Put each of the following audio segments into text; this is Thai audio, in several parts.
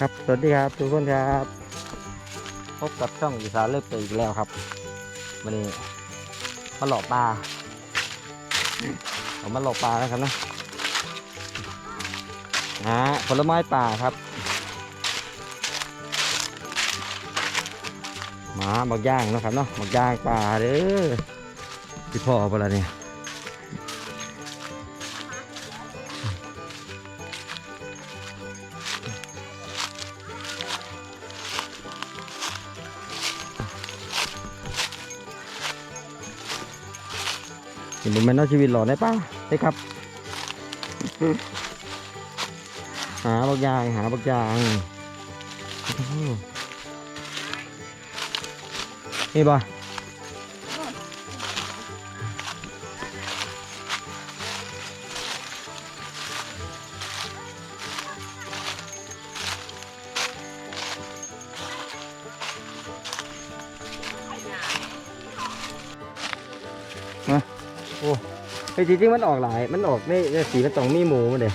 ครับ สวัสดีครับทุกคนครับ พบกับช่องอีสานเลิฟเตออีกแล้วครับวันนี้มาหลอกปลาเอามาหลอกปลาแล้วครับนะหาผลไม้ป่าครับหมาหมักย่างนะครับเนาะหมักย่างป่าเด้อพี่พ่อเอาไปแล้วเนี่ย เห็นผมแม่น้องชีวิตหล่อได้ป่ะได้ครับ หาบักยางหาบักยางโอ้โหนี่ป่ะ เฮ้ยจริงๆมันออกหลาย มันออกในในสีมันต้องมีหมูมาเด้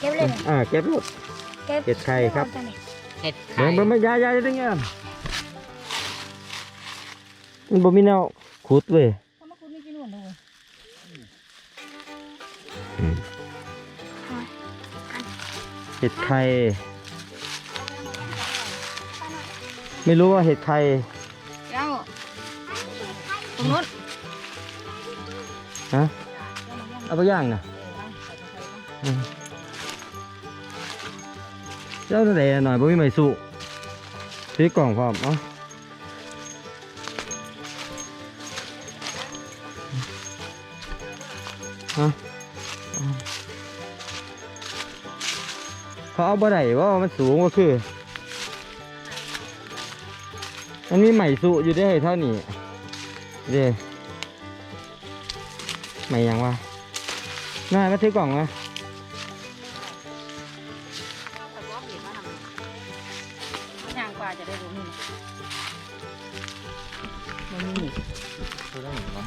เก็บเลยนะอ่าเก็บรถเก็บเห็ดไข่ครับเห็ดเบิ่ไข่งเบิ่งมันยายยายได้ไงมันบ่มีแนวขุดเว้ยถ้ามาคุณไม่กินหมดเลยเห็ดไข่ไม่รู้ว่าเห็ดไข่เจ้าตรงนู้นฮะ เอาไปย่างนะอืมเจ้าตัวใดหน่อยบ่มีไม้สุซื้อกล่องพร้อมเอ้าฮะเอาเขาเอาบ่ได้ว่ามันสูงก็คือมันมีไหมสุอยู่ได้เท่านี้เด้ไหมหยังวะ น่ามาถือกล่องนะย่างกว่าจะได้รู้นี่มันมีตัวได้หนึ่งมั้ง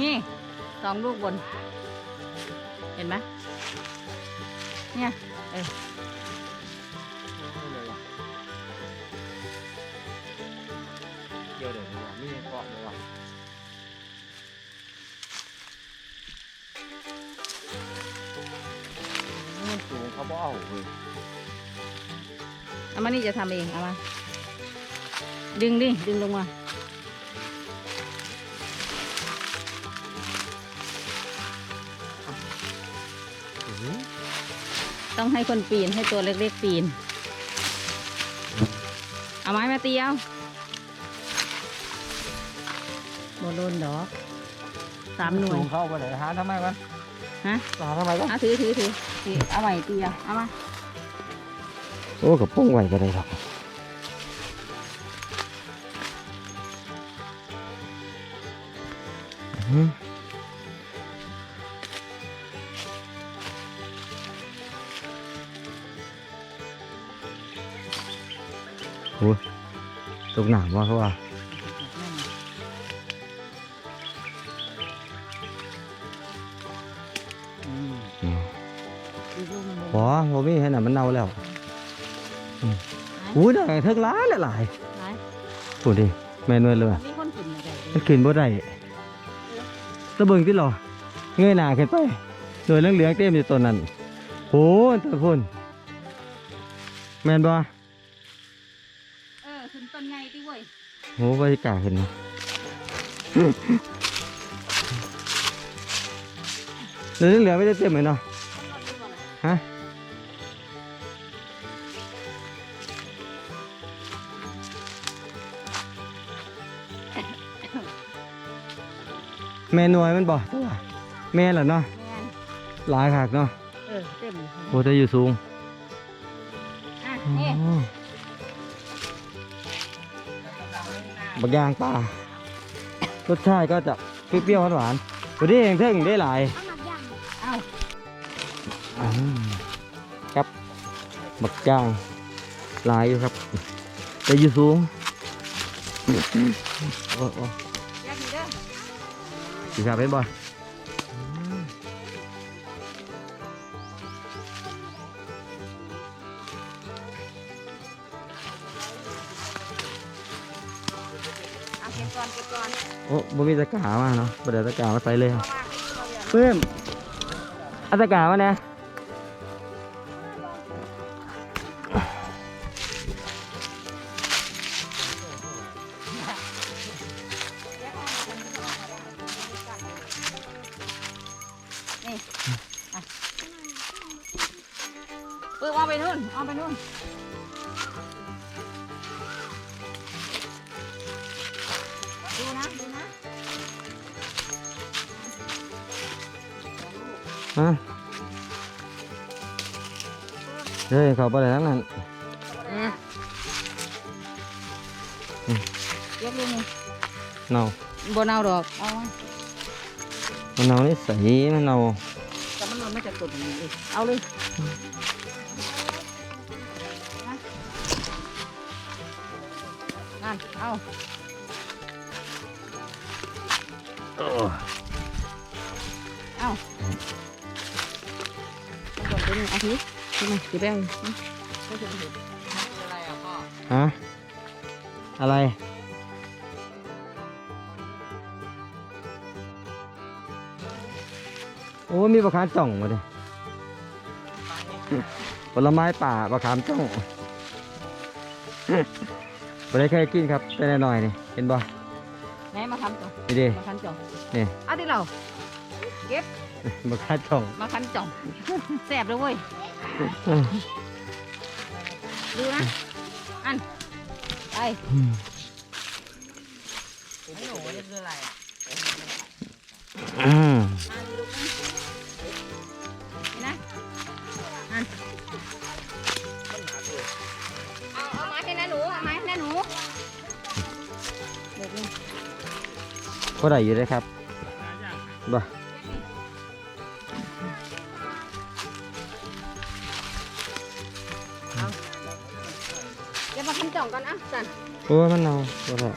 นี่สองลูกบน เห็นไหมเนี่ย เออ นี่เกาะเลยว่ะมันสูงเขาบ่เอาเว้ยเอามานี่จะทำเอง เอามา ดึงดิ ดึงลงมาต้องให้คนปีนให้ตัวเล็กๆปีน เอาไม้มาเตีเอาโบโดนดอกสามหน่วยสูงเข้าไปไหนหาทำไมวะฮะหาทำไมวะเอาถือถือถือถือเอาไว้ตีเอาเอามาโอ้กับป้องไหวก็ได้ครับอื้อหือโอ้ยตกหนามว่ะเขาว่า อ๋อบ่มีให้น่ะมันเน่าแล้วอืมอุ้ยได้เทิงหลายหลายไหนโอ้ดิแม่นวยเลยมีคนขึ้นอะไรมันขึ้นบ่ได้ตะเบิงที่หรอเงยหน้าขึ้นไปหน่วยเหลืองๆเต็มอยู่ต้นนั้นโหตะพุ่นแม่นบ่เออขึ้นต้นไงที่เว้ยโหบรรยากาศเห็นนะเหลืองเหลืองๆไม่ได้เต็มเลยเนาะฮะ แม่นวยมันบ่ตัวแม่นเหรอเนาะแม่นหลายขากเนาะเออเต็มโอ้จะอยู่สูงอะอ๋นี่อบักยางป่ารสชาติก็จะเปรี้ยวๆหวานๆตัวนี้เองเท่งได้หลาย เอาอืมครับบักย่างหลายอยู่ครับแต่อยู่สูงโอ้โอ้แยกนี่เด้อ สีขาวเป็นบ่เอาเก็บก่อนเก็บก่อนโอ้บ่มีตะกร้ามาเนาะบ่ได้ตะกร้ามาใส่เลยเพราะว่าให้เราอย่างเพิ่มเอาตะกร้ามาแหน่ นี่อะปื้มเอาไปนู่นเอาไปนู่นดูนะดูนะฮะเฮ้ยเขาบ่ได้ทั้งนั้นอืมอืมยกดูนี่เนา บนเอาดอกเอาไว้มัน เนานี่ใสมันเนาแต่มันมันไม่จะกดอย่างนี้เลยเอาเลยนะนั่นเอาเอากดตัวนี้เอาทีทีมาทีแบงไม่ถึงถึงอะไรอะพ่อฮะอะไร โอ้ มีปลาคาร์ฟจ่องมาดิผลไม้ป่าปลาคาร์ฟจ่องบ่ได้เคยกินครับแต่หน่อยๆนี่เห็นบ่ไหนมาทำจ่องนี่ดิมาคันจ่องนี่เอาที่เราปลาคาร์ฟจ่องมาคันจ่องแสบเลยเว้ยดูนะอันไปไม่หนูนี่คืออะไรอืมนี่นะ ก็ได้อยู่เลยครับบ่เดี๋ยวมาคันจ่องก่อนอะสันโอ้ยมันเนาบ่ได้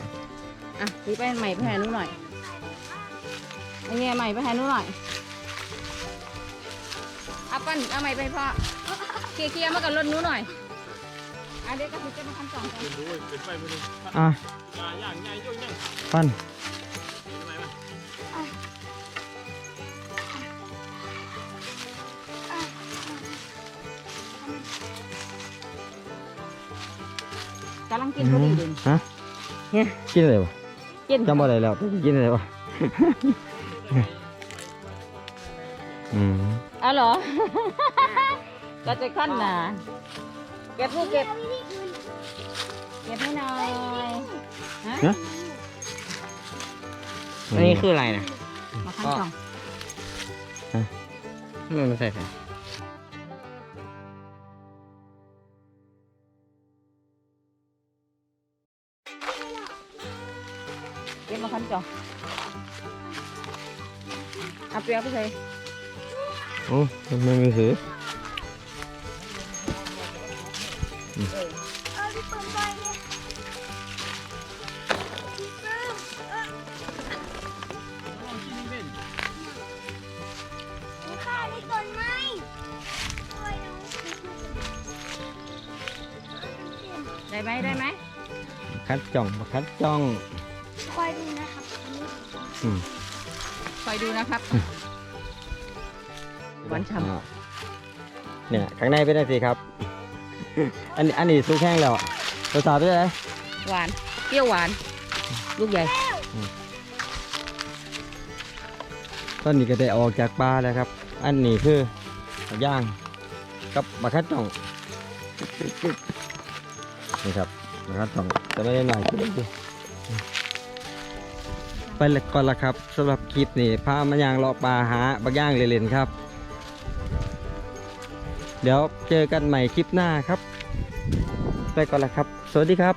อะตีไปใหม่ไปให้หนูหน่อยไอ้เนี่ยใหม่ไปให้หนูหน่อยเอาปั้นเอาใหม่ไปให้พ่อเคลียร์เคลียร์มากับรถหนูหน่อยอะเดี๋ยวก็คือจะมาคันจ่องกันอะปั้น กำลังกินพอดีเลยฮะเนี่ยกินอะไรวะกินจำบ่ได้แล้วแต่กินอะไรวะอืมเอาเหรอ ก็จะขั้นน่ะเก็บลูกเก็บ เก็บให้หน่อยฮะฮะอันนี้คืออะไรนะมาขั้นจ่องทำไมมันใส่ไฟ จ่องเอาเปรียวไปเลยโอ้ไม่มีหือข้าได้ก่อนไหมโอ้ยน้องได้ไหมได้ไหมคัดจ่องมาคัดจ้อง คอยดูนะครับอันนี้อืมคอยดูนะครับ หวานฉ่ำ อ่เนี่ยข้างในเป็นอะไรสิครับ อันนี้อันนี้ซุกแห้งแล้วตัวสาวด้วยไหมหวาน เปรี้ยวหวาน ลูกใหญ่ ตอนนี้ก็ได้ออกจากป่าแล้วครับ อันนี้คือบักย่างกับมาคัดจ่องนี่ครับมาคัดจ่องจะไม่ได้หน่อยกินดู ไปลยก่อนละครับสำหรับคลิปนี้พามายางเลาะปลาหาบักย่างเล่นๆครับ เดี๋ยวเจอกันใหม่คลิปหน้าครับ ไปก่อนละครับ สวัสดีครับ